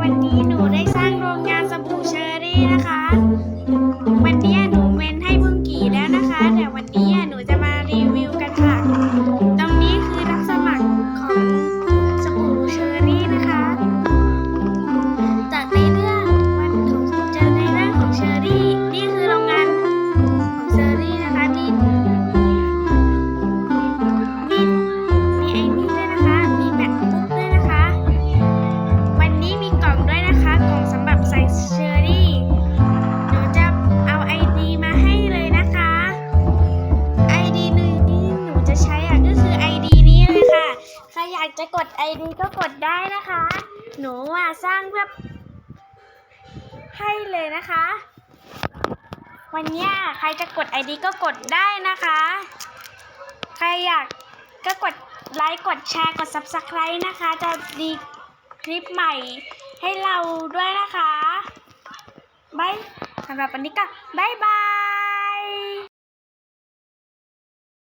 วันนี้หนูได้สร้างโรงงานสบู่เชอรี่นะคะ วันนี้ากจะกดไอดีก็กดได้นะคะ หนูอะสร้างเพื่อให้เลยนะคะ วันนี้ใครจะกดไอดีก็กดได้นะคะ ใครอยากก็กดไลค์กดแชร์กด subscribe นะคะ จะดีคลิปใหม่ให้เราด้วยนะคะบายสำหรับวันนี้ก็บายบาย